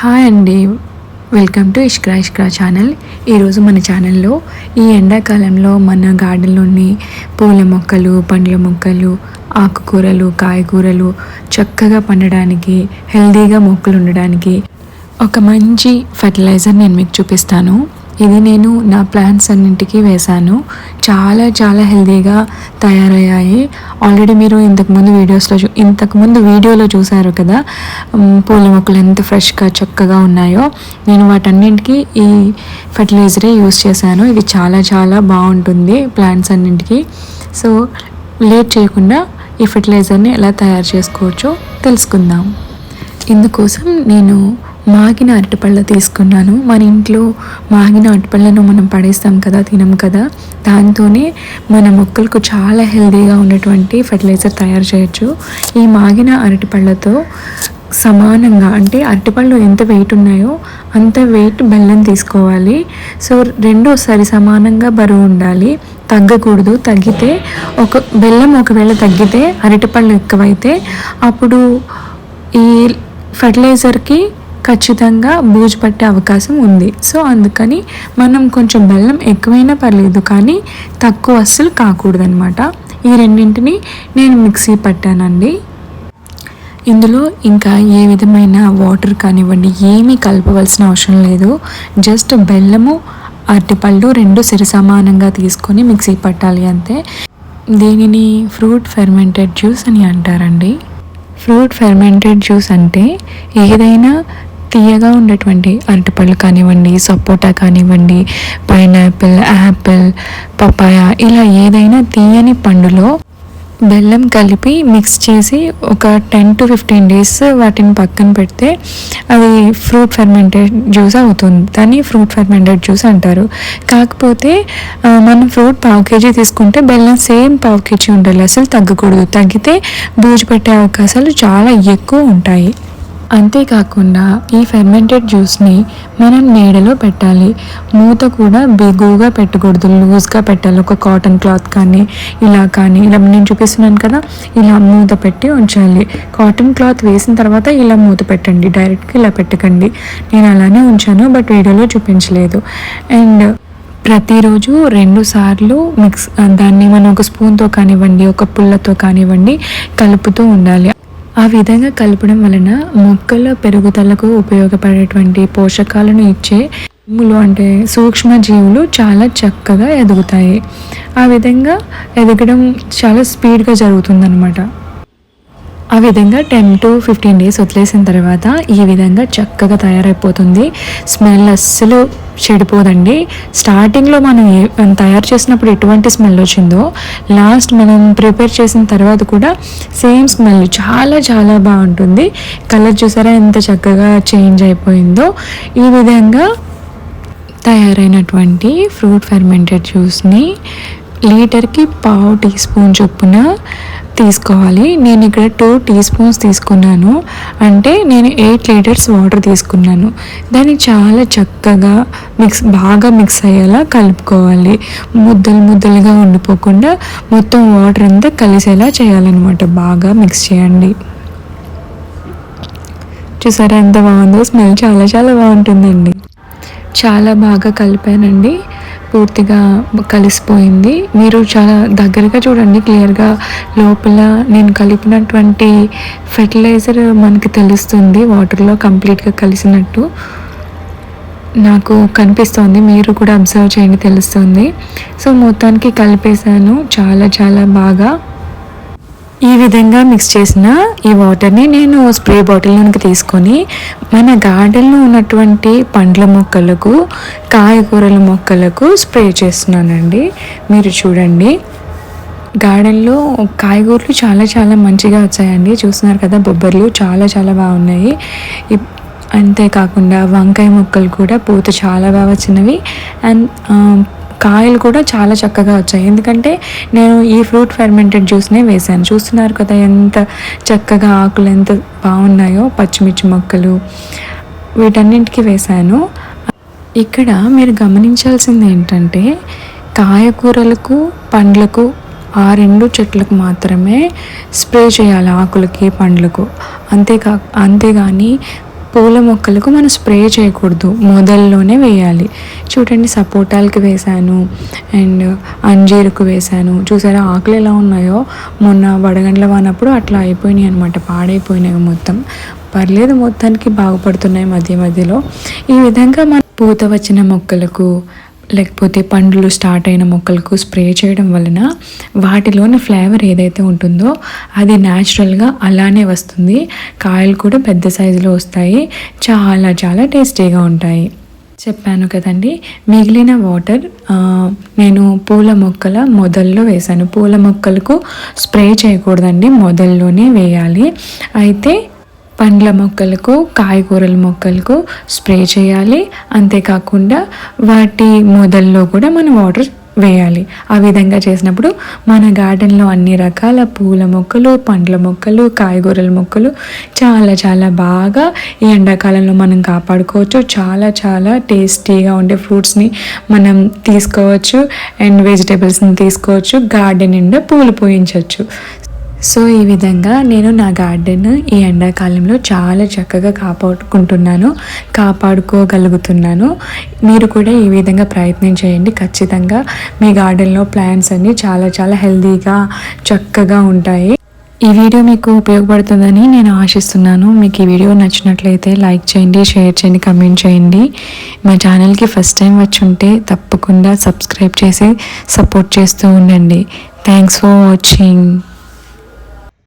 Hi అండి. Welcome to Ishkra Ishkra channel ఈరోజు మన ఛానల్లో ఈ ఎండాకాలంలో మన గార్డెన్లోని పూల మొక్కలు పండ్ల మొక్కలు ఆకుకూరలు కాయగూరలు చక్కగా పండడానికి హెల్తీగా మొక్కలు ఉండడానికి ఒక మంచి ఫర్టిలైజర్ నేను మీకు చూపిస్తాను. ఇది నేను నా ప్లాన్స్ అన్నింటికి వేశాను. చాలా చాలా హెల్తీగా తయారయ్యాయి. ఆల్రెడీ మీరు ఇంతకుముందు వీడియోస్లో చూ ఇంతకుముందు వీడియోలో చూసారు కదా పూల మొక్కలు ఎంత ఫ్రెష్గా చక్కగా ఉన్నాయో. నేను వాటన్నింటికి ఈ ఫర్టిలైజరే యూస్ చేశాను. ఇది చాలా చాలా బాగుంటుంది ప్లాంట్స్ అన్నింటికి. సో లేట్ చేయకుండా ఈ ఫర్టిలైజర్ని ఎలా తయారు చేసుకోవచ్చో తెలుసుకుందాం. ఇందుకోసం నేను మాగిన అరటిపళ్ళ తీసుకున్నాను. మన ఇంట్లో మాగిన అరటిపళ్ళను మనం పడేస్తాం కదా తినం కదా. దాంతోనే మన మొక్కలకు చాలా హెల్దీగా ఉన్నటువంటి ఫర్టిలైజర్ తయారు చేయొచ్చు. ఈ మాగిన అరటిపళ్ళతో సమానంగా అంటే అరటిపళ్ళు ఎంత వెయిట్ ఉన్నాయో అంత వెయిట్ బెల్లం తీసుకోవాలి. సో రెండు సరి సమానంగా బరువు ఉండాలి. తగ్గకూడదు. తగ్గితే ఒక బెల్లం ఒకవేళ తగ్గితే అరటిపళ్ళు ఎక్కువైతే అప్పుడు ఈ ఫర్టిలైజర్కి ఖచ్చితంగా బూజు పట్టే అవకాశం ఉంది. సో అందుకని మనం కొంచెం బెల్లం ఎక్కువైనా పర్లేదు కానీ తక్కువ అస్సలు కాకూడదనమాట ఈ రెండింటిని నేను మిక్సీ పట్టానండి. ఇందులో ఇంకా ఏ విధమైన వాటర్ కానివ్వండి ఏమీ కలపవలసిన అవసరం లేదు. జస్ట్ బెల్లము అరటిపళ్ళు రెండు సిరి సమానంగా తీసుకొని మిక్సీ పట్టాలి అంతే. దీనిని ఫ్రూట్ ఫెర్మెంటెడ్ జ్యూస్ అని అంటారండి. ఫ్రూట్ ఫెర్మెంటెడ్ జ్యూస్ అంటే ఏదైనా తీయగా ఉండేటువంటి అరటిపళ్ళు కానివ్వండి సపోటా కానివ్వండి పైనాపిల్ యాపిల్ పపాయ ఇలా ఏదైనా తీయని పండులో బెల్లం కలిపి మిక్స్ చేసి ఒక టెన్ టు ఫిఫ్టీన్ డేస్ వాటిని పక్కన పెడితే అది ఫ్రూట్ ఫెర్మెంటెడ్ జ్యూస్ అవుతుంది. దాన్ని ఫ్రూట్ ఫెర్మెంటెడ్ జ్యూస్ అంటారు. కాకపోతే మనం ఫ్రూట్ పావు కేజీ తీసుకుంటే బెల్లం సేమ్ పావు కేజీ ఉండాలి. అసలు తగ్గకూడదు. తగ్గితే బూజు పెట్టే అవకాశాలు చాలా ఎక్కువ ఉంటాయి. అంతేకాకుండా ఈ ఫెర్మెంటెడ్ జ్యూస్ని మనం నీడలో పెట్టాలి. మూత కూడా బిగువుగా పెట్టకూడదు. లూజ్గా పెట్టాలి. ఒక కాటన్ క్లాత్ కానీ ఇలా కానీ ఇలా నేను చూపిస్తున్నాను కదా ఇలా మూత పెట్టి ఉంచాలి. కాటన్ క్లాత్ వేసిన తర్వాత ఇలా మూత పెట్టండి. డైరెక్ట్గా ఇలా పెట్టకండి. నేను అలానే ఉంచాను బట్ వీడియోలో చూపించలేదు. అండ్ ప్రతిరోజు రెండు సార్లు మిక్స్ దాన్ని మనం ఒక స్పూన్తో కానివ్వండి ఒక పుల్లతో కానివ్వండి కలుపుతూ ఉండాలి. ఆ విధంగా కలపడం వలన మొక్కల పెరుగుదలకు ఉపయోగపడేటువంటి పోషకాలను ఇచ్చే జీవులు అంటే సూక్ష్మ జీవులు చాలా చక్కగా ఎదుగుతాయి. ఆ విధంగా ఎదగడం చాలా స్పీడ్గా జరుగుతుందన్నమాట. ఆ విధంగా టెన్ టు ఫిఫ్టీన్ డేస్ వదిలేసిన తర్వాత ఈ విధంగా చక్కగా తయారైపోతుంది. స్మెల్ అస్సలు చెడిపోదండి. స్టార్టింగ్లో మనం ఏ- తయారు చేసినప్పుడు ఎటువంటి స్మెల్ వచ్చిందో లాస్ట్ మనం ప్రిపేర్ చేసిన తర్వాత కూడా సేమ్ స్మెల్ చాలా చాలా బాగుంటుంది. కలర్ చూసారా ఎంత చక్కగా చేంజ్ అయిపోయిందో. ఈ విధంగా తయారైనటువంటి ఫ్రూట్ ఫెర్మెంటెడ్ జ్యూస్ని లీటర్కి పావు టీ స్పూన్ చొప్పున తీసుకోవాలి. నేను ఇక్కడ టూ టీ స్పూన్స్ తీసుకున్నాను. అంటే నేను ఎయిట్ లీటర్స్ వాటర్ తీసుకున్నాను. దాన్ని చాలా చక్కగా మిక్స్ బాగా మిక్స్ అయ్యేలా కలుపుకోవాలి. ముద్దలు ముద్దలుగా ఉండిపోకుండా మొత్తం వాటర్ అంతా కలిసేలా చేయాలన్నమాట. బాగా మిక్స్ చేయండి. చూసారా ఎంత బాగుందో? స్మెల్ చాలా చాలా బాగుంటుందండి. చాలా బాగా కలిపానండి. పూర్తిగా కలిసిపోయింది. మీరు చాలా దగ్గరగా చూడండి క్లియర్గా లోపల నేను కలిపినటువంటి ఫెర్టిలైజర్ మనకి తెలుస్తుంది వాటర్లో కంప్లీట్గా కలిసినట్టు. నాకు కనిపిస్తోంది మీరు కూడా అబ్జర్వ్ చేయండి తెలుస్తుంది. సో మొత్తానికి కలిపేశాను చాలా చాలా బాగా. ఈ విధంగా మిక్స్ చేసిన ఈ వాటర్ని నేను స్ప్రే బాటిల్లోనికి తీసుకొని మన గార్డెన్లో ఉన్నటువంటి పండ్ల మొక్కలకు కాయగూరల మొక్కలకు స్ప్రే చేస్తున్నానండి. మీరు చూడండి. గార్డెన్లో కాయగూరలు చాలా చాలా మంచిగా వచ్చాయండి. చూస్తున్నారు కదా బొబ్బర్లు చాలా చాలా బాగున్నాయి. ఇప్- అంతేకాకుండా వంకాయ మొక్కలు కూడా పూత చాలా బాగా వచ్చినవి. అండ్ కాయలు కూడా చాలా చక్కగా వచ్చాయి. ఎందుకంటే నేను ఈ ఫ్రూట్ ఫెర్మెంటెడ్ జ్యూస్నే వేశాను. చూస్తున్నారు కదా ఎంత చక్కగా ఆకులు ఎంత బాగున్నాయో పచ్చిమిర్చి మొక్కలు వీటన్నింటికి వేశాను. ఇక్కడ మీరు గమనించాల్సింది ఏంటంటే కాయకూరలకు పండ్లకు ఆ రెండు చెట్లకు మాత్రమే స్ప్రే చేయాలి ఆకులకి పండ్లకు. అంతేకా అంతేగాని పూల మొక్కలకు మనం స్ప్రే చేయకూడదు. మొదల్లోనే వేయాలి. చూడండి సపోటాలకి వేశాను. అండ్ అంజీరుకు వేశాను. చూసారా ఆకులు ఎలా ఉన్నాయో? మొన్న వడగండ్ల వానప్పుడు అట్లా అయిపోయినాయి అనమాట పాడైపోయినాయి మొత్తం. పర్లేదు మొత్తానికి బాగుపడుతున్నాయి మధ్య మధ్యలో. ఈ విధంగా మన పూత వచ్చిన మొక్కలకు లేకపోతే పండ్లు స్టార్ట్ అయిన మొక్కలకు స్ప్రే చేయడం వలన వాటిలోని ఫ్లేవర్ ఏదైతే ఉంటుందో అది న్యాచురల్గా అలానే వస్తుంది. కాయలు కూడా పెద్ద సైజులో వస్తాయి. చాలా చాలా టేస్టీగా ఉంటాయి. చెప్పాను కదండి మిగిలిన వాటర్ నేను పూల మొక్కల మొదల్లో వేశాను. పూల మొక్కలకు స్ప్రే చేయకూడదండి మొదల్లోనే వేయాలి. అయితే పండ్ల మొక్కలకు కాయగూరల మొక్కలకు స్ప్రే చేయాలి. అంతేకాకుండా వాటి మొదల్లో కూడా మనం వాటర్ వేయాలి. ఆ విధంగా చేసినప్పుడు మన గార్డెన్లో అన్ని రకాల పూల మొక్కలు పండ్ల మొక్కలు కాయగూరల మొక్కలు చాలా చాలా బాగా ఈ ఎండాకాలంలో మనం కాపాడుకోవచ్చు. చాలా చాలా టేస్టీగా ఉండే ఫ్రూట్స్ని మనం తీసుకోవచ్చు. అండ్ వెజిటేబుల్స్ని తీసుకోవచ్చు. గార్డెన్ నిండా పూలు పూయించవచ్చు సో ఈ విధంగా నేను నా గార్డెన్ ఈ ఎండాకాలంలో చాలా చక్కగా కాపాడుకుంటున్నాను కాపాడుకోగలుగుతున్నాను. మీరు కూడా ఈ విధంగా ప్రయత్నం చేయండి. ఖచ్చితంగా మీ గార్డెన్లో ప్లాంట్స్ అన్నీ చాలా చాలా హెల్తీగా చక్కగా ఉంటాయి. ఈ వీడియో మీకు ఉపయోగపడుతుందని నేను ఆశిస్తున్నాను. మీకు ఈ వీడియో నచ్చినట్లయితే లైక్ చేయండి షేర్ చేయండి కమెంట్ చేయండి. మా ఛానల్కి ఫస్ట్ టైం వచ్చి ఉంటే తప్పకుండా సబ్స్క్రైబ్ చేసి సపోర్ట్ చేస్తూ ఉండండి. Thanks for watching.